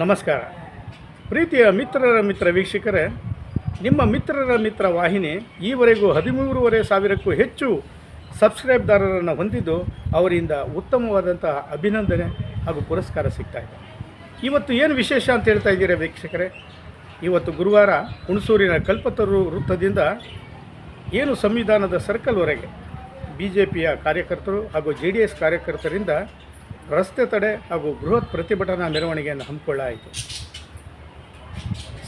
ನಮಸ್ಕಾರ. ಪ್ರೀತಿಯ ಮಿತ್ರರ ಮಿತ್ರ ವೀಕ್ಷಕರೇ, ನಿಮ್ಮ ಮಿತ್ರರ ಮಿತ್ರ ವಾಹಿನಿ ಈವರೆಗೂ ಹದಿಮೂರುವರೆ ಸಾವಿರಕ್ಕೂ ಹೆಚ್ಚು ಸಬ್ಸ್ಕ್ರೈಬ್ದಾರರನ್ನು ಹೊಂದಿದ್ದು ಅವರಿಂದ ಉತ್ತಮವಾದಂತಹ ಅಭಿನಂದನೆ ಹಾಗೂ ಪುರಸ್ಕಾರ ಸಿಗ್ತಾ ಇದೆ. ಇವತ್ತು ಏನು ವಿಶೇಷ ಅಂತ ಹೇಳ್ತಾ ಇದ್ದೀರಾ ವೀಕ್ಷಕರೇ? ಇವತ್ತು ಗುರುವಾರ ಹುಣಸೂರಿನ ಕಲ್ಪತರು ವೃತ್ತದಿಂದ ಏನು ಸಂವಿಧಾನದ ಸರ್ಕಲ್ವರೆಗೆ ಬಿ ಜೆ ಪಿಯ ಕಾರ್ಯಕರ್ತರು ಹಾಗೂ ಜೆ ಡಿ ಎಸ್ ಕಾರ್ಯಕರ್ತರಿಂದ ರಸ್ತೆ ತಡೆ ಹಾಗೂ ಬೃಹತ್ ಪ್ರತಿಭಟನಾ ಮೆರವಣಿಗೆಯನ್ನು ಹಮ್ಮಿಕೊಳ್ಳಾಯಿತು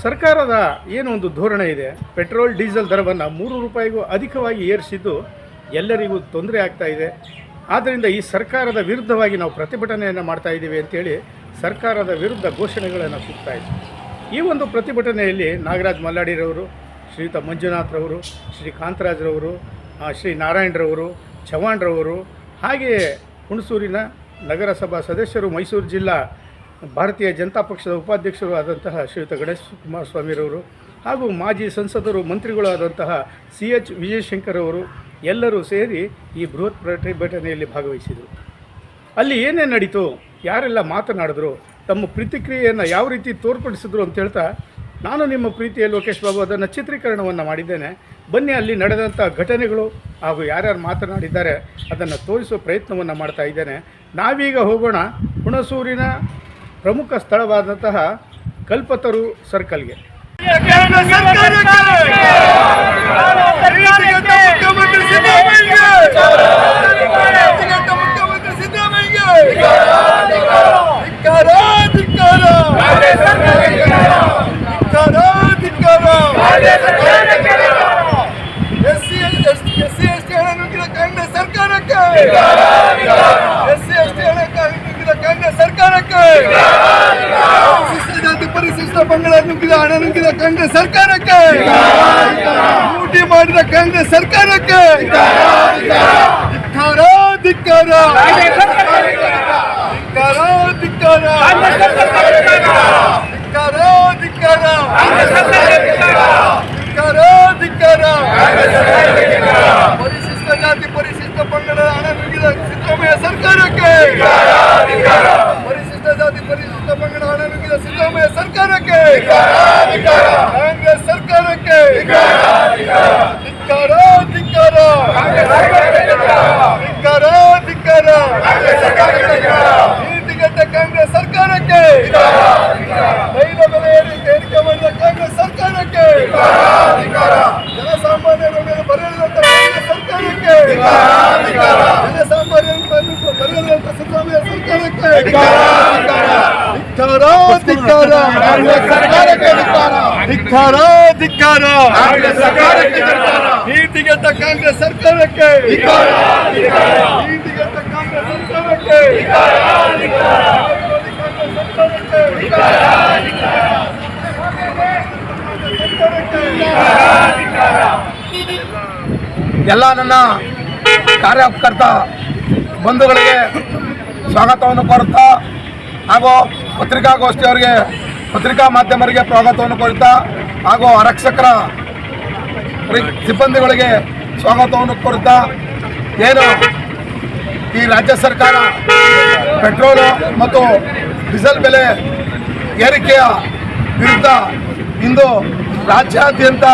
ಸರ್ಕಾರದ ಏನು ಒಂದು ಧೋರಣೆ ಇದೆ. ಪೆಟ್ರೋಲ್, ಡೀಸೆಲ್ ದರವನ್ನು ಮೂರು ರೂಪಾಯಿಗೂ ಅಧಿಕವಾಗಿ ಏರಿಸಿದ್ದು ಎಲ್ಲರಿಗೂ ತೊಂದರೆ ಆಗ್ತಾ ಇದೆ. ಆದ್ದರಿಂದ ಈ ಸರ್ಕಾರದ ವಿರುದ್ಧವಾಗಿ ನಾವು ಪ್ರತಿಭಟನೆಯನ್ನು ಮಾಡ್ತಾ ಇದ್ದೀವಿ ಅಂತೇಳಿ ಸರ್ಕಾರದ ವಿರುದ್ಧ ಘೋಷಣೆಗಳನ್ನು ಕೂಗ್ತಾ ಇದ್ವಿ. ಈ ಒಂದು ಪ್ರತಿಭಟನೆಯಲ್ಲಿ ನಾಗರಾಜ್ ಮಲ್ಲಾಡಿರವರು, ಶ್ರೀಯುತ ಮಂಜುನಾಥ್ರವರು, ಶ್ರೀ ಕಾಂತರಾಜ್ರವರು ಶ್ರೀ ನಾರಾಯಣರವರು ಚವ್ಹಾಣ್ರವರು ಹಾಗೆಯೇ ಹುಣಸೂರಿನ ನಗರಸಭಾ ಸದಸ್ಯರು ಮೈಸೂರು ಜಿಲ್ಲಾ ಭಾರತೀಯ ಜನತಾ ಪಕ್ಷದ ಉಪಾಧ್ಯಕ್ಷರು ಆದಂತಹ ಶ್ರೀಯುತ ಗಣೇಶ್ ಕುಮಾರಸ್ವಾಮಿರವರು ಹಾಗೂ ಮಾಜಿ ಸಂಸದರು ಮಂತ್ರಿಗಳು ಆದಂತಹ ಸಿ ಎಚ್ ವಿಜಯಶಂಕರ್ ಅವರು ಎಲ್ಲರೂ ಸೇರಿ ಈ ಬೃಹತ್ ಪ್ರತಿಭಟನೆಯಲ್ಲಿ ಭಾಗವಹಿಸಿದರು. ಅಲ್ಲಿ ಏನೇ ನಡೀತು, ಯಾರೆಲ್ಲ ಮಾತನಾಡಿದ್ರು, ತಮ್ಮ ಪ್ರತಿಕ್ರಿಯೆಯನ್ನು ಯಾವ ರೀತಿ ತೋರ್ಪಡಿಸಿದ್ರು ಅಂತ ಹೇಳ್ತಾ ನಾನು ನಿಮ್ಮ ಪ್ರೀತಿಯ ಲೋಕೇಶ್ ಬಾಬು ಅದನ್ನು ಚಿತ್ರೀಕರಣವನ್ನು ಮಾಡಿದ್ದೇನೆ. ಬನ್ನಿ ಅಲ್ಲಿ ನಡೆದಂಥ ಘಟನೆಗಳು ಹಾಗೂ ಯಾರ್ಯಾರು ಮಾತನಾಡಿದ್ದಾರೆ ಅದನ್ನು ತೋರಿಸುವ ಪ್ರಯತ್ನವನ್ನು ಮಾಡ್ತಾ ಇದ್ದೇನೆ. ನಾವೀಗ ಹೋಗೋಣ ಹುಣಸೂರಿನ ಪ್ರಮುಖ ಸ್ಥಳವಾದಂತಹ ಕಲ್ಪತರು ಸರ್ಕಲ್ಗೆ. ಸಿದ್ದರಾಮಯ್ಯ ಮುಖ್ಯಮಂತ್ರಿ ಸಿದ್ದರಾಮಯ್ಯ ಧಿಕ್ಕಾರ ಧಿಕ್ಕಾರ ಧಿಕ್ಕಾರ ಧಿಕ್ಕಾರ S C S C S T ಹಣ ನುಗ್ಗಿದ ಕಾಂಗ್ರೆಸ್ ಸರ್ಕಾರಕ್ಕೆ ಎಸ್ ಸಿ ಎಸ್ ಟಿ ಹಣ ನುಗ್ಗಿದ ಕಾಂಗ್ರೆಸ್ ಸರ್ಕಾರಕ್ಕೆ ಪರಿಶಿಷ್ಟ ಜಾತಿ ಪರಿಶಿಷ್ಟ ಹಣ ನುಗ್ಗಿದ ಕಾಂಗ್ರೆಸ್ ಸರ್ಕಾರಕ್ಕೆ. ಲೂಟಿ ಮಾಡಿದ ಕಾಂಗ್ರೆಸ್ ಸರ್ಕಾರಕ್ಕೆ. ಕಾಂಗ್ರೆಸ್ ಸರ್ಕಾರಕ್ಕೆ ಧಿಕ್ಕಾರ ಧಿಕ್ಕಾರ ಧಿಕ್ಕಾರ ಧಿಕ್ಕಾರ ನೀತಿಗೆಟ್ಟ ಕಾಂಗ್ರೆಸ್ ಸರ್ಕಾರಕ್ಕೆ ತೈಲ ಬೆಲೆ ಏರಿಕೆ ಏರಿಕೆ ಮಾಡಿದ ಕಾಂಗ್ರೆಸ್ ಸರ್ಕಾರಕ್ಕೆ ಜನಸಾಮಾನ್ಯರ ಮೇಲೆ ಬರೆಯದಂತ ಕಾಂಗ್ರೆಸ್ ಸರ್ಕಾರಕ್ಕೆ ಜನಸಾಮಾನ್ಯರ ಬರೆಯದಂತ ಸಿದ್ದರಾಮಯ್ಯ ಸರ್ಕಾರಕ್ಕೆ ಧಿಕ್ಕಾರ ಧಿಕ್ಕಾರ ಧಿಕ್ಕಾರ ಧಿಕ್ಕಾರ. ನೀತಿಗೆಟ್ಟ ಕಾಂಗ್ರೆಸ್ ಸರ್ಕಾರಕ್ಕೆ. ನೀತಿಗೆಟ್ಟ ಕಾಂಗ್ರೆಸ್ ಸರ್ಕಾರಕ್ಕೆ. ಎಲ್ಲ ನನ್ನ ಕಾರ್ಯಕರ್ತ ಬಂಧುಗಳಿಗೆ ಸ್ವಾಗತವನ್ನು ಕೋರುತ್ತಾ ಹಾಗೂ ಪತ್ರಿಕಾಗೋಷ್ಠಿಯವರಿಗೆ ಪತ್ರಿಕಾ ಮಾಧ್ಯಮರಿಗೆ ಸ್ವಾಗತವನ್ನು ಕೋರುತ್ತಾ ಹಾಗೂ ಆರಕ್ಷಕರ ಸಿಬ್ಬಂದಿಗಳಿಗೆ ಸ್ವಾಗತವನ್ನು ಕೋರುತ್ತಾ ಏನು ಈ ರಾಜ್ಯ ಸರ್ಕಾರ ಪೆಟ್ರೋಲು ಮತ್ತು ಡೀಸೆಲ್ ಬೆಲೆ ಏರಿಕೆಯ ವಿರುದ್ಧ ಇಂದು ರಾಜ್ಯಾದ್ಯಂತ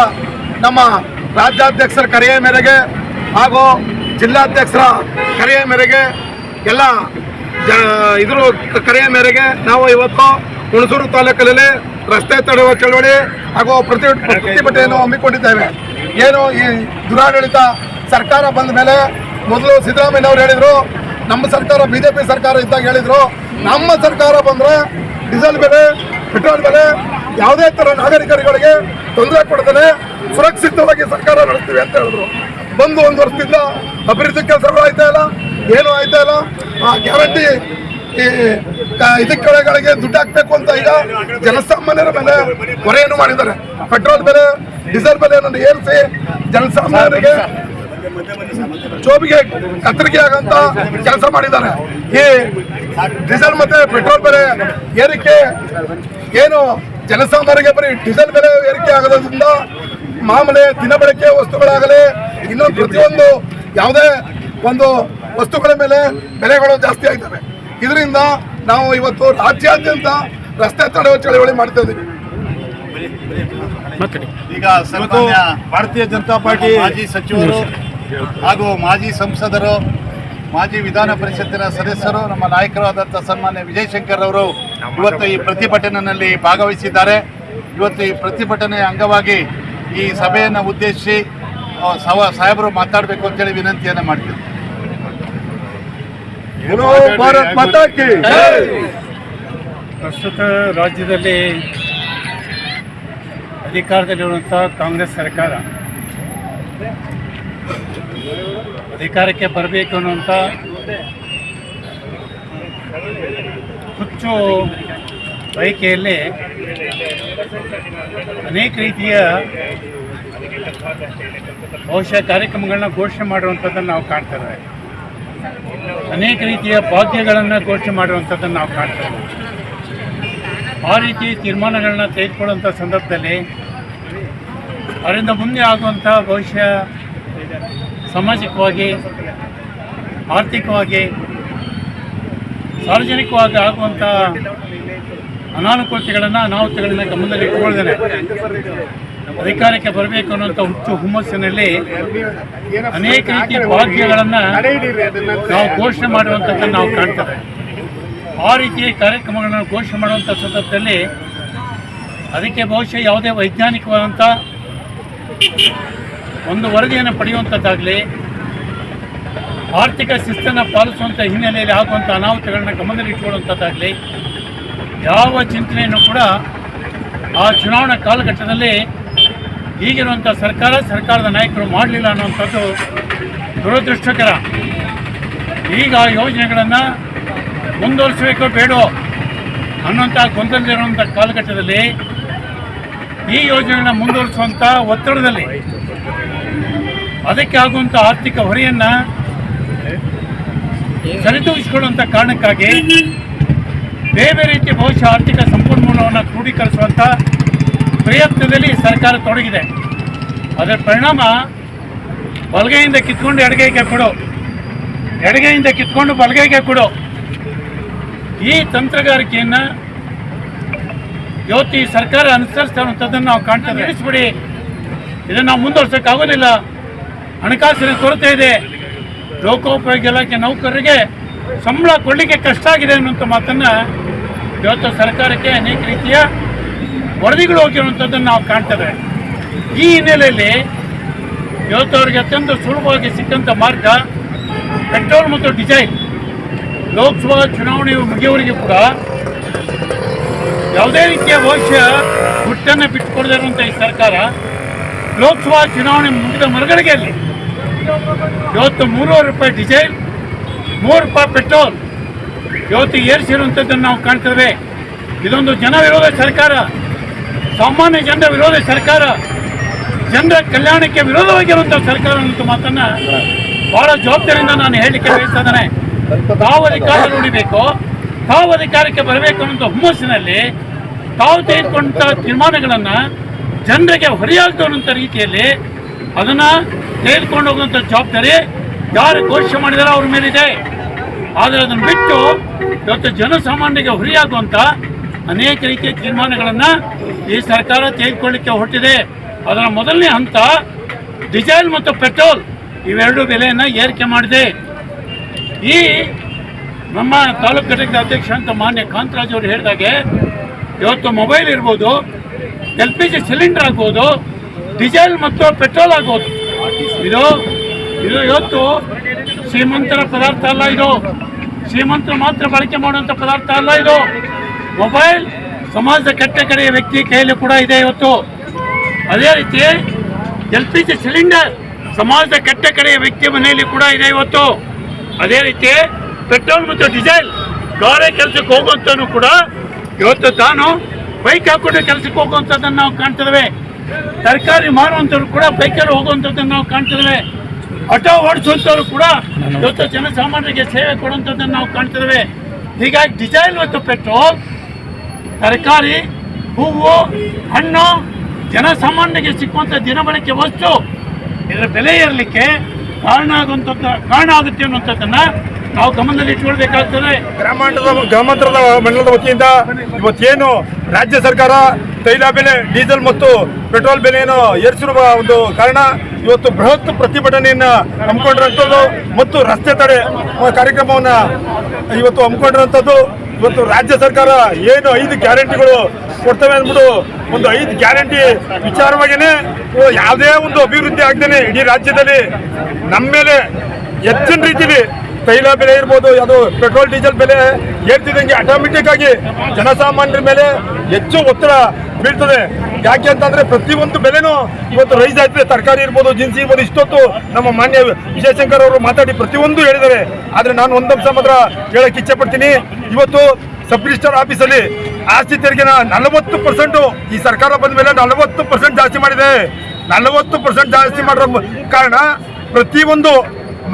ನಮ್ಮ ರಾಜ್ಯಾಧ್ಯಕ್ಷರ ಕರೆಯ ಮೇರೆಗೆ ಹಾಗೂ ಜಿಲ್ಲಾಧ್ಯಕ್ಷರ ಕರೆಯ ಮೇರೆಗೆ ಎಲ್ಲ ಇದ್ರ ಕರೆಯ ಮೇರೆಗೆ ನಾವು ಇವತ್ತು ಹುಣಸೂರು ತಾಲೂಕಿನಲ್ಲಿ ರಸ್ತೆ ತಡೆಯುವ ಚಳವಳಿ ಹಾಗೂ ಪ್ರತಿ ಪ್ರತಿಭಟನೆಯನ್ನು ಹಮ್ಮಿಕೊಂಡಿದ್ದೇವೆ. ಏನು ಈ ದುರಾಡಳಿತ ಸರ್ಕಾರ ಬಂದ ಮೇಲೆ ಮೊದಲು ಸಿದ್ದರಾಮಯ್ಯನವರು ಹೇಳಿದರು, ನಮ್ಮ ಸರ್ಕಾರ ಬಿ ಸರ್ಕಾರ ಇದ್ದಾಗ ಹೇಳಿದರು, ನಮ್ಮ ಸರ್ಕಾರ ಬಂದರೆ ಡೀಸೆಲ್ ಬೆಲೆ, ಪೆಟ್ರೋಲ್ ಬೆಲೆ, ಯಾವುದೇ ಥರ ನಾಗರಿಕರುಗಳಿಗೆ ತೊಂದರೆ ಕೊಡದೇ ಸುರಕ್ಷಿತವಾಗಿ ಸರ್ಕಾರ ನಡೆಸ್ತೀವಿ ಅಂತ ಹೇಳಿದ್ರು. ಬಂದು ಒಂದು ವರ್ಷದಿಂದ ಅಭಿವೃದ್ಧಿ ಕೆಲಸಗಳು ಆಯ್ತಾ ಇಲ್ಲ, ಏನೂ ಆಯ್ತಾ ಇಲ್ಲ. ಆ ಗ್ಯಾರಂಟಿ ಈ ದುಡ್ಡು ಹಾಕ್ಬೇಕು ಅಂತ ಈಗ ಜನಸಾಮಾನ್ಯರ ಮೇಲೆ ಹೊರೆಯನ್ನು ಮಾಡಿದ್ದಾರೆ. ಪೆಟ್ರೋಲ್ ಬೆಲೆ, ಡೀಸೆಲ್ ಬೆಲೆಯನ್ನು ಏರಿಸಿ ಜನಸಾಮಾನ್ಯರಿಗೆ ಜೋಬಿಗೆ ಕತ್ತರಿಕೆ ಆಗಂತ ಕೆಲಸ ಮಾಡಿದ್ದಾರೆ. ಈ ಡೀಸೆಲ್ ಮತ್ತೆ ಪೆಟ್ರೋಲ್ ಬೆಲೆ ಏರಿಕೆ ಏನು ಜನಸಾಮಾನ್ಯರಿಗೆ ಬರೀ ಡೀಸೆಲ್ ಬೆಲೆ ಏರಿಕೆ ಆಗೋದ್ರಿಂದ ಮಾಮೂಲಿ ದಿನಬಳಕೆ ವಸ್ತುಗಳಾಗಲಿ ಇನ್ನೊಂದು ಪ್ರತಿಯೊಂದು ಯಾವುದೇ ಒಂದು ವಸ್ತುಗಳ ಮೇಲೆ ಬೆಲೆಗಳು ಜಾಸ್ತಿ ಆಗ್ತವೆ. ಇದರಿಂದ ನಾವು ಇವತ್ತು ರಾಜ್ಯಾದ್ಯಂತ ರಸ್ತೆ ತಡೆಯುವ ಚಳವಳಿ ಮಾಡ್ತಾ ಇದ್ದೀವಿ ಈಗ ಭಾರತೀಯ ಜನತಾ ಪಾರ್ಟಿ ಮಾಜಿ ಸಚಿವರು ಹಾಗೂ ಮಾಜಿ ಸಂಸದರು ಮಾಜಿ ವಿಧಾನ ಪರಿಷತ್ತಿನ ಸದಸ್ಯರು ನಮ್ಮ ನಾಯಕರಾದಂಥ ಸನ್ಮಾನ್ಯ ವಿಜಯಶಂಕರ್ ಅವರು ಇವತ್ತು ಈ ಪ್ರತಿಭಟನೆಯಲ್ಲಿ ಭಾಗವಹಿಸಿದ್ದಾರೆ. ಇವತ್ತು ಈ ಪ್ರತಿಭಟನೆಯ ಅಂಗವಾಗಿ ಈ ಸಭೆಯನ್ನು ಉದ್ದೇಶಿಸಿ ಸಾಹೇಬರು ಮಾತಾಡಬೇಕು ಅಂತೇಳಿ ವಿನಂತಿಯನ್ನು ಮಾಡ್ತೀವಿ ಪ್ರಸ್ತುತ ರಾಜ್ಯದಲ್ಲಿ ಅಧಿಕಾರದಲ್ಲಿರುವಂಥ ಕಾಂಗ್ರೆಸ್ ಸರ್ಕಾರ ಅಧಿಕಾರಕ್ಕೆ ಬರಬೇಕು ಅನ್ನುವಂಥ ಹುಚ್ಚು ಬಯಕೆಯಲ್ಲಿ ಅನೇಕ ರೀತಿಯ ಬಹುಶಃ ಕಾರ್ಯಕ್ರಮಗಳನ್ನ ಘೋಷಣೆ ಮಾಡುವಂಥದ್ದನ್ನು ನಾವು ಕಾಣ್ತೇವೆ ಅನೇಕ ರೀತಿಯ ಭಾಗ್ಯಗಳನ್ನು ಘೋಷಣೆ ಮಾಡುವಂಥದ್ದನ್ನು ನಾವು ಕಾಣ್ತೇವೆ ಆ ರೀತಿ ತೀರ್ಮಾನಗಳನ್ನ ತೆಗೆದುಕೊಳ್ಳುವಂಥ ಸಂದರ್ಭದಲ್ಲಿ ಅದರಿಂದ ಮುಂದೆ ಆಗುವಂಥ ಭವಿಷ್ಯ ಸಾಮಾಜಿಕವಾಗಿ, ಆರ್ಥಿಕವಾಗಿ, ಸಾರ್ವಜನಿಕವಾಗಿ ಆಗುವಂಥ ಅನಾನುಕೂಲತೆಗಳನ್ನು ಅನಾಹುತಗಳನ್ನು ಗಮನದಲ್ಲಿ ಇಟ್ಕೊಳ್ದೇನೆ ಅಧಿಕಾರಕ್ಕೆ ಬರಬೇಕು ಅನ್ನುವಂಥ ಹುಚ್ಚು ಹುಮ್ಮಸ್ಸಿನಲ್ಲಿ ಅನೇಕ ರೀತಿಯ ಭಾಗ್ಯಗಳನ್ನು ನಾವು ಘೋಷಣೆ ಮಾಡುವಂಥದ್ದನ್ನು ನಾವು ಕಾಣ್ತೇವೆ. ಆ ರೀತಿಯ ಕಾರ್ಯಕ್ರಮಗಳನ್ನು ಘೋಷಣೆ ಮಾಡುವಂಥ ಸಂದರ್ಭದಲ್ಲಿ ಅದಕ್ಕೆ ಬಹುಶಃ ಯಾವುದೇ ವೈಜ್ಞಾನಿಕವಾದಂಥ ಒಂದು ವರದಿಯನ್ನು ಪಡೆಯುವಂಥದ್ದಾಗಲಿ, ಆರ್ಥಿಕ ಶಿಸ್ತನ್ನು ಪಾಲಿಸುವಂಥ ಹಿನ್ನೆಲೆಯಲ್ಲಿ ಆಗುವಂಥ ಅನಾಹುತಗಳನ್ನ ಗಮನದಲ್ಲಿಟ್ಟುಕೊಳ್ಳುವಂಥದ್ದಾಗಲಿ ಯಾವ ಚಿಂತನೆಯನ್ನು ಕೂಡ ಆ ಚುನಾವಣಾ ಕಾಲಘಟ್ಟದಲ್ಲಿ ಈಗಿರುವಂಥ ಸರ್ಕಾರ, ಸರ್ಕಾರದ ನಾಯಕರು ಮಾಡಲಿಲ್ಲ ಅನ್ನುವಂಥದ್ದು ದುರದೃಷ್ಟಕರ. ಈಗ ಆ ಯೋಜನೆಗಳನ್ನು ಮುಂದುವರಿಸಬೇಕು ಬೇಡೋ ಅನ್ನೋಂಥ ಗೊಂದಲದಲ್ಲಿರುವಂಥ ಕಾಲಘಟ್ಟದಲ್ಲಿ ಈ ಯೋಜನೆಗಳನ್ನ ಮುಂದುವರಿಸುವಂಥ ಒತ್ತಡದಲ್ಲಿ ಅದಕ್ಕೆ ಆಗುವಂಥ ಆರ್ಥಿಕ ಹೊರೆಯನ್ನು ಸರಿದೂಗಿಸಿಕೊಳ್ಳುವಂಥ ಕಾರಣಕ್ಕಾಗಿ ಬೇರೆ ಬೇರೆ ರೀತಿಯ ಬಹುಶಃ ಆರ್ಥಿಕ ಸಂಪನ್ಮೂಲವನ್ನು ಕ್ರೋಢೀಕರಿಸುವಂಥ ಪ್ರಯತ್ನದಲ್ಲಿ ಸರ್ಕಾರ ತೊಡಗಿದೆ. ಅದರ ಪರಿಣಾಮ ಬಲಗೈಯಿಂದ ಕಿತ್ಕೊಂಡು ಎಡಗೈಗೆ ಕೊಡು. ಎಡಗೈಯಿಂದ ಕಿತ್ಕೊಂಡು ಬಲಗೈಗೆ ಕೊಡು. ಈ ತಂತ್ರಗಾರಿಕೆಯನ್ನು ಇವತ್ತು ಈ ಸರ್ಕಾರ ಅನುಸರಿಸ್ತಾ ಇರುವಂಥದ್ದನ್ನು ನಾವು ಕಾಣ್ತೇವೆ ನಿಲ್ಲಿಸ್ಬಿಡಿ. ಇದನ್ನು ನಾವು ಮುಂದುವರ್ಸೋಕ್ಕಾಗೋದಿಲ್ಲ. ಹಣಕಾಸಿನ ಕೊರತೆ ಇದೆ. ಲೋಕೋಪಯೋಗಿ ಇಲಾಖೆ ನೌಕರರಿಗೆ ಸಂಬಳ ಕೊಡಲಿಕ್ಕೆ ಕಷ್ಟ ಆಗಿದೆ ಅನ್ನುವಂಥ ಮಾತನ್ನು ಇವತ್ತು ಸರ್ಕಾರಕ್ಕೆ ಅನೇಕ ರೀತಿಯ ವರದಿಗಳು ಹೋಗಿರುವಂಥದ್ದನ್ನು ನಾವು ಕಾಣ್ತೇವೆ. ಈ ಹಿನ್ನೆಲೆಯಲ್ಲಿ ಇವತ್ತು ಅವರಿಗೆ ಅತ್ಯಂತ ಸುಲಭವಾಗಿ ಸಿಕ್ಕಂಥ ಮಾರ್ಗ ಪೆಟ್ರೋಲ್ ಮತ್ತು ಡಿಸೈಲ್. ಲೋಕಸಭಾ ಚುನಾವಣೆ ಮುಗಿಯವರಿಗೆ ಕೂಡ ಯಾವುದೇ ರೀತಿಯ ಭವಿಷ್ಯ ಹುಟ್ಟನ್ನು ಬಿಟ್ಟುಕೊಡದೇ ಇರುವಂಥ ಈ ಸರ್ಕಾರ ಲೋಕಸಭಾ ಚುನಾವಣೆ ಮುಗಿದ ಮರುಗಳಿಗೆಯಲ್ಲಿ ಇವತ್ತು ಮೂರುವರೆ ರೂಪಾಯಿ ಡಿಸೈಲ್, ಮೂರು ರೂಪಾಯಿ ಪೆಟ್ರೋಲ್ ಇವತ್ತು ಏರಿಸಿರುವಂಥದ್ದನ್ನು ನಾವು ಕಾಣ್ತೇವೆ. ಇದೊಂದು ಜನ ವಿರೋಧ ಸರ್ಕಾರ. ಸಾಮಾನ್ಯ ಜನರ ವಿರೋಧ ಸರ್ಕಾರ, ಜನರ ಕಲ್ಯಾಣಕ್ಕೆ ವಿರೋಧವಾಗಿರುವಂಥ ಸರ್ಕಾರ ಅಂತ ಮಾತನ್ನ ಬಹಳ ಜವಾಬ್ದಾರಿಯಿಂದ ನಾನು ಹೇಳಲಿಕ್ಕೆ ಬಯಸ್ತಿದ್ದೇನೆ ತಾವು ಅಧಿಕಾರ ನೋಡಿಬೇಕು, ತಾವು ಅಧಿಕಾರಕ್ಕೆ ಬರಬೇಕು ಅನ್ನೋ ಹುಮ್ಮಸ್ಸಿನಲ್ಲಿ ತಾವು ತೆಗೆದುಕೊಂಡ ತೀರ್ಮಾನಗಳನ್ನು ಜನರಿಗೆ ಹೊರೆಯಾಗದು ಅನ್ನೋಂಥ ರೀತಿಯಲ್ಲಿ ಅದನ್ನು ತೆಗೆದುಕೊಂಡು ಹೋಗುವಂಥ ಜವಾಬ್ದಾರಿ ಯಾರು ಘೋಷಣೆ ಮಾಡಿದಾರೋ ಅವ್ರ ಮೇಲಿದೆ. ಆದರೆ ಅದನ್ನು ಬಿಟ್ಟು ಇವತ್ತು ಜನಸಾಮಾನ್ಯರಿಗೆ ಹೊರೆಯಾಗುವಂಥ ಅನೇಕ ರೀತಿಯ ತೀರ್ಮಾನಗಳನ್ನು ಈ ಸರ್ಕಾರ ತೆಗೆದುಕೊಳ್ಳಿಕ್ಕೆ ಹೊರಟಿದೆ. ಅದರ ಮೊದಲನೇ ಹಂತ ಡೀಸೆಲ್ ಮತ್ತು ಪೆಟ್ರೋಲ್ ಇವೆರಡು ಬೆಲೆಯನ್ನು ಏರಿಕೆ ಮಾಡಿದೆ. ಈ ನಮ್ಮ ತಾಲೂಕು ಘಟಕದ ಅಧ್ಯಕ್ಷ ಅಂತ ಮಾನ್ಯ ಕಾಂತರಾಜ್ ಅವರು ಹೇಳಿದಾಗೆ, ಇವತ್ತು ಮೊಬೈಲ್ ಇರ್ಬೋದು, ಎಲ್ ಪಿ ಜಿ ಸಿಲಿಂಡರ್ ಆಗ್ಬೋದು, ಡೀಸೆಲ್ ಮತ್ತು ಪೆಟ್ರೋಲ್ ಆಗ್ಬೋದು. ಇದು ಇದು ಇವತ್ತು ಶ್ರೀಮಂತರ ಪದಾರ್ಥ ಅಲ್ಲ ಇದು. ಶ್ರೀಮಂತರು ಮಾತ್ರ ಬಳಕೆ ಮಾಡುವಂಥ ಪದಾರ್ಥ ಅಲ್ಲ ಇದು. ಮೊಬೈಲ್ ಸಮಾಜದ ಕಟ್ಟ ಕಡೆಯ ವ್ಯಕ್ತಿ ಕೈಯಲ್ಲಿ ಕೂಡ ಇದೆ ಇವತ್ತು. ಅದೇ ರೀತಿ ಎಲ್ ಪಿ ಜಿ ಸಿಲಿಂಡರ್ ಸಮಾಜದ ಕಟ್ಟ ಕಡೆಯ ವ್ಯಕ್ತಿ ಮನೆಯಲ್ಲಿ ಕೂಡ ಇದೆ ಇವತ್ತು. ಅದೇ ರೀತಿ ಪೆಟ್ರೋಲ್ ಮತ್ತು ಡೀಸೆಲ್ ಗಾರೆ ಕೆಲಸಕ್ಕೆ ಹೋಗುವಂತನು ಕೂಡ ಇವತ್ತು ತಾನು ಬೈಕ್ ಹಾಕೊಂಡು ಕೆಲಸಕ್ಕೆ ಹೋಗುವಂಥದ್ದನ್ನು ನಾವು ಕಾಣ್ತಿದ್ದೇವೆ. ತರಕಾರಿ ಮಾರುವಂಥವ್ರು ಕೂಡ ಬೈಕಲ್ಲಿ ಹೋಗುವಂಥದ್ದನ್ನು ನಾವು ಕಾಣ್ತಿದ್ದೇವೆ. ಆಟೋ ಓಡಿಸುವಂಥವ್ರು ಕೂಡ ಇವತ್ತು ಜನಸಾಮಾನ್ಯರಿಗೆ ಸೇವೆ ಕೊಡುವಂಥದ್ದನ್ನು ನಾವು ಕಾಣ್ತಿದ್ದೇವೆ. ಹೀಗಾಗಿ ಡಿಸೈಲ್ ಮತ್ತು ಪೆಟ್ರೋಲ್ ತರಕಾರಿ, ಹೂವು, ಹಣ್ಣು, ಜನಸಾಮಾನ್ಯರಿಗೆ ಸಿಕ್ಕುವಂಥ ದಿನಬಳಕೆ ವಸ್ತು. ಇದರ ಬೆಲೆ ಏರಲಿಕ್ಕೆ ಕಾರಣ ಆಗುವಂಥದ್ದು ಕಾರಣ ಆಗುತ್ತೆ ಅನ್ನುವಂಥದ್ದನ್ನು ನಾವು ಗಮನದಲ್ಲಿ ಇಟ್ಕೊಳ್ಬೇಕಾಗ್ತದೆ. ಗ್ರಾಮಾಂತರದ ಗ್ರಾಮಾಂತರದ ಮಂಡಲದ ವತಿಯಿಂದ ಇವತ್ತೇನು ರಾಜ್ಯ ಸರ್ಕಾರ ತೈಲ ಬೆಲೆ, ಡೀಸೆಲ್ ಮತ್ತು ಪೆಟ್ರೋಲ್ ಬೆಲೆಯನ್ನು ಏರಿಸಿರುವ ಒಂದು ಕಾರಣ, ಇವತ್ತು ಬೃಹತ್ ಪ್ರತಿಭಟನೆಯನ್ನ ಹಮ್ಮಿಕೊಂಡಿರುವಂಥದ್ದು ಮತ್ತು ರಸ್ತೆ ತಡೆ ಕಾರ್ಯಕ್ರಮವನ್ನ ಇವತ್ತು ಹಮ್ಮಿಕೊಂಡಿರುವಂಥದ್ದು ಇವತ್ತು ರಾಜ್ಯ ಸರ್ಕಾರ ಏನು ಐದು ಗ್ಯಾರಂಟಿಗಳು ಕೊಡ್ತವೆ ಅಂದ್ಬಿಟ್ಟು ಒಂದು ಐದು ಗ್ಯಾರಂಟಿ ವಿಚಾರವಾಗಿಯೇ ಯಾವುದೇ ಒಂದು ಅಭಿವೃದ್ಧಿ ಆಗ್ದೇನೆ ಇಡೀ ರಾಜ್ಯದಲ್ಲಿ ನಮ್ಮ ಮೇಲೆ ಹೆಚ್ಚಿನ ರೀತಿಯಲ್ಲಿ ತೈಲ ಬೆಲೆ ಇರ್ಬೋದು, ಅದು ಪೆಟ್ರೋಲ್, ಡೀಸೆಲ್ ಬೆಲೆ ಏರ್ತಿದಂಗೆ ಆಟೋಮೆಟಿಕ್ ಆಗಿ ಜನಸಾಮಾನ್ಯರ ಮೇಲೆ ಹೆಚ್ಚು ಒತ್ತಡ ಬೀಳ್ತದೆ. ಯಾಕೆ ಅಂತಂದ್ರೆ ಪ್ರತಿಯೊಂದು ಬೆಲೆನೂ ಇವತ್ತು ರೈಸ್ ಆಯ್ತದೆ, ತರಕಾರಿ ಇರ್ಬೋದು ದಿನಸಿ ಇರ್ಬೋದು, ಇಷ್ಟೊತ್ತು ನಮ್ಮ ಮಾನ್ಯ ವಿಜಯಶಂಕರ್ ಅವರು ಮಾತಾಡಿ ಪ್ರತಿಯೊಂದು ಹೇಳಿದ್ದಾರೆ. ಆದ್ರೆ ನಾನು ಒಂದಂಶ ಮಾತ್ರ ಹೇಳಕ್ಕೆ ಇಚ್ಛೆ ಪಡ್ತೀನಿ ಇವತ್ತು ಸಬ್ ರಿಜಿಸ್ಟರ್ ಆಫೀಸಲ್ಲಿ ಆಸ್ತಿ ತೆರಿಗೆನ ನಲವತ್ತು ಪರ್ಸೆಂಟ್, ಈ ಸರ್ಕಾರ ಬಂದ ಮೇಲೆ ನಲವತ್ತು ಪರ್ಸೆಂಟ್ ಜಾಸ್ತಿ ಮಾಡಿದೆ. ನಲವತ್ತು ಪರ್ಸೆಂಟ್ ಜಾಸ್ತಿ ಮಾಡಿರೋ ಕಾರಣ ಪ್ರತಿಯೊಂದು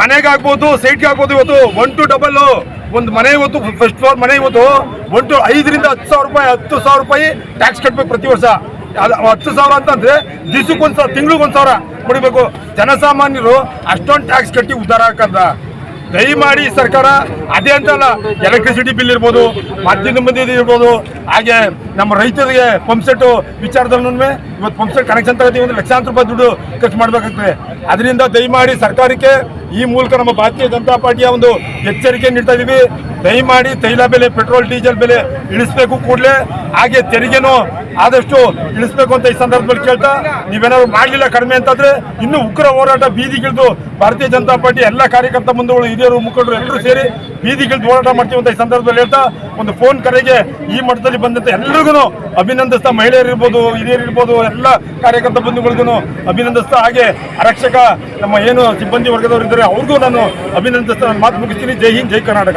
ಮನೆಗಾಗ್ಬೋದು ಸೈಟ್ಗೆ ಆಗ್ಬೋದು ಇವತ್ತು ಒನ್ ಟು ಡಬಲ್ ಒಂದು ಮನೆ ಇವತ್ತು ಫಸ್ಟ್ ಫ್ಲೋರ್ ಮನೆ ಇವತ್ತು. ಒನ್ ಟು ಐದರಿಂದ ಹತ್ತು ಸಾವಿರ ರೂಪಾಯಿ, ಹತ್ತು ಸಾವಿರ ರೂಪಾಯಿ ಟ್ಯಾಕ್ಸ್ ಕಟ್ಟಬೇಕು ಪ್ರತಿ ವರ್ಷ. ಅದು ಹತ್ತು ಸಾವಿರ ಅಂತಂದ್ರೆ ದಿವ್ಸಕ್ಕೊಂದು ಸಾವಿರ ತಿಂಗ್ಳಿಗೊಂದು ಸಾವಿರ ಕೊಡಬೇಕು ಜನಸಾಮಾನ್ಯರು ಅಷ್ಟೊಂದು ಟ್ಯಾಕ್ಸ್ ಕಟ್ಟಿ ಉದ್ಧಾರ ಹಾಕಂದ ದಯಮಾಡಿ ಸರ್ಕಾರ, ಅದೇ ಅಂತಲ್ಲ ಎಲೆಕ್ಟ್ರಿಸಿಟಿ ಬಿಲ್ ಇರ್ಬೋದು ಮಾಧ್ಯಮ ಮಂದಿ ಇರ್ಬೋದು, ಹಾಗೆ ನಮ್ಮ ರೈತರಿಗೆ ಪಂಪ್ ಸೆಟ್ ವಿಚಾರದಲ್ಲೂ ಇವತ್ತು ಪಂಪ್ ಸೆಟ್ ಕನೆಕ್ಷನ್ ತಗೋತೀವಿ ಅಂದ್ರೆ ಲಕ್ಷಾಂತರ ರೂಪಾಯಿ ದುಡ್ಡು ಖರ್ಚು ಮಾಡಬೇಕಾಗ್ತದೆ. ಅದರಿಂದ ದಯಮಾಡಿ ಸರ್ಕಾರಕ್ಕೆ ಈ ಮೂಲಕ ನಮ್ಮ ಭಾರತೀಯ ಜನತಾ ಪಾರ್ಟಿಯ ಒಂದು ಎಚ್ಚರಿಕೆ ನೀಡ್ತಾ ಇದೀವಿ ದಯಮಾಡಿ ತೈಲ ಬೆಲೆ, ಪೆಟ್ರೋಲ್, ಡೀಸೆಲ್ ಬೆಲೆ ಇಳಿಸ್ಬೇಕು ಕೂಡಲೇ. ಹಾಗೆ ತೆರಿಗೆನೂ ಆದಷ್ಟು ಇಳಿಸ್ಬೇಕು ಅಂತ ಈ ಸಂದರ್ಭದಲ್ಲಿ ಕೇಳ್ತಾ ನೀವೇನಾದ್ರು ಮಾಡಲಿಲ್ಲ ಕಡಿಮೆ ಅಂತಂದ್ರೆ ಇನ್ನು ಉಗ್ರ ಹೋರಾಟ ಬೀದಿಗಿಳಿದು ಭಾರತೀಯ ಜನತಾ ಪಾರ್ಟಿ ಎಲ್ಲ ಕಾರ್ಯಕರ್ತ ಬಂಧುಗಳು, ಹಿರಿಯರು, ಮುಖಂಡರು ಎಲ್ಲರೂ ಸೇರಿ ಬೀದಿಗಿಳಿದು ಹೋರಾಟ ಮಾಡ್ತೀವಿ ಅಂತ ಈ ಸಂದರ್ಭದಲ್ಲಿ ಹೇಳ್ತಾ, ಒಂದು ಫೋನ್ ಕರೆಗೆ ಈ ಮಠದಲ್ಲಿ ಬಂದಂತ ಎಲ್ರಿಗೂ ಅಭಿನಂದಿಸ್ತಾ, ಮಹಿಳೆಯರು ಹಿರಿಯರಿರ್ಬೋದು ಎಲ್ಲ ಕಾರ್ಯಕರ್ತ ಬಂಧುಗಳಿಗೂ ಅಭಿನಂದಿಸ್ತಾ, ಹಾಗೆ ಆರಕ್ಷಕ ನಮ್ಮ ಏನು ಸಿಬ್ಬಂದಿ ವರ್ಗದವರು ಇದ್ದಾರೆ, ಅವ್ರಿಗೂ ನಾನು ಅಭಿನಂದಿಸ್ತಾ, ನಾನು ಮಾತು ಮುಗಿಸ್ತೀನಿ. ಜೈ ಹಿಂದ್, ಜೈ ಕರ್ನಾಟಕ.